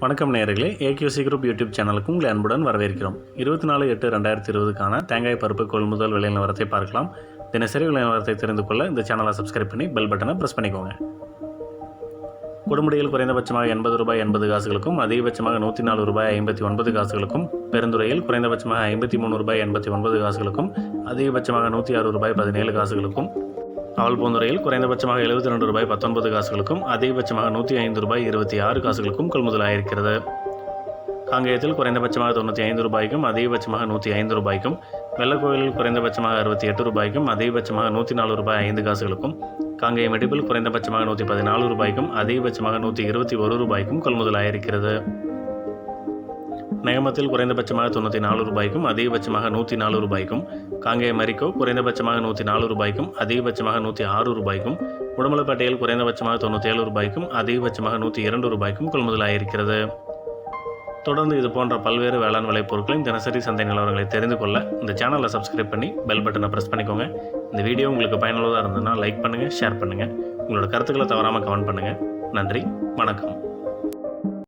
வணக்கம் நேயர்களே. ஏகியூசி group YouTube சேனலுக்கு உங்களை அன்புடன் வரவேற்கிறோம். இருபத்தி நாலு எட்டு ரெண்டாயிரத்தி இருபதுக்கான தேங்காய் பருப்பு கொள்முதல் விலை நிலவரத்தை பார்க்கலாம். தினசரி விலை நிலவரத்தை தெரிந்து கொள்ள இந்த சேனலை சப்ஸ்கிரைப் பண்ணி பெல் பட்டனை ப்ரெஸ் பண்ணிக்கோங்க. கொடுமுடியில் குறைந்தபட்சமாக எண்பது ரூபாய் எண்பது காசுகளுக்கும் அதிகபட்சமாக நூற்றி நாலு ரூபாய் ஐம்பத்தி ஒன்பது காசுகளுக்கும் பெருந்துறையில் குறைந்தபட்சமாக ஐம்பத்தி மூணு ரூபாய் எண்பத்தி ஒன்பது காசுகளுக்கும் அதிகபட்சமாக நூற்றி ஆறு ரூபாய் பதினேழு காசுகளுக்கும் அவல்பூந்துறையில் குறைந்தபட்சமாக எழுபத்தி ரெண்டு ரூபாய் பத்தொன்பது காசுகளுக்கும் அதிகபட்சமாக நூற்றி ஐந்து ரூபாய் இருபத்தி ஆறு காசுகளுக்கும் கொள்முதலாயிருக்கிறது காங்கேயத்தில் குறைந்தபட்சமாக தொண்ணூற்றி ஐந்து ரூபாய்க்கும் அதிகபட்சமாக நூற்றி ஐந்து ரூபாய்க்கும் வெள்ளக்கோயிலில் குறைந்தபட்சமாக அறுபத்தி எட்டு ரூபாய்க்கும் அதிகபட்சமாக நூற்றி நாலு ரூபாய் ஐந்து காசுகளுக்கும் காங்கேயம் இடிப்பில் குறைந்தபட்சமாக நூற்றி பதினாலு ரூபாய்க்கும் அதிகபட்சமாக நூற்றி இருபத்தி ஒரு ரூபாய்க்கும் கொள்முதலாயிருக்கிறது நேமத்தில் குறைந்தபட்சமாக தொண்ணூற்றி நாலு ரூபாய்க்கும் அதிகபட்சமாக நூற்றி நாலு ரூபாய்க்கும். காங்கேயம் மரிக்கோ குறைந்தபட்சமாக நூற்றி நாலு ரூபாய்க்கும் அதிகபட்சமாக நூற்றி ஆறு ரூபாய்க்கும். உடுமலைப்பேட்டையில் குறைந்தபட்சமாக தொண்ணூற்றி ஏழு ரூபாய்க்கும் அதிகபட்சமாக நூற்றி இரண்டு ரூபாய்க்கும் கொள்முதலாயிருக்கிறது. தொடர்ந்து இது போன்ற பல்வேறு வேளாண் விளைபொருட்களின் தினசரி சந்தை நிலவரங்களை தெரிந்து கொள்ள இந்த சேனலை சப்ஸ்கிரைப் பண்ணி பெல் பட்டனை ப்ரெஸ் பண்ணிக்கோங்க. இந்த வீடியோ உங்களுக்கு பயனுள்ளதாக இருந்ததுன்னா லைக் பண்ணுங்கள் ஷேர் பண்ணுங்கள் உங்களோட கருத்துக்களை தவறாமல் கமெண்ட் பண்ணுங்கள் நன்றி வணக்கம்.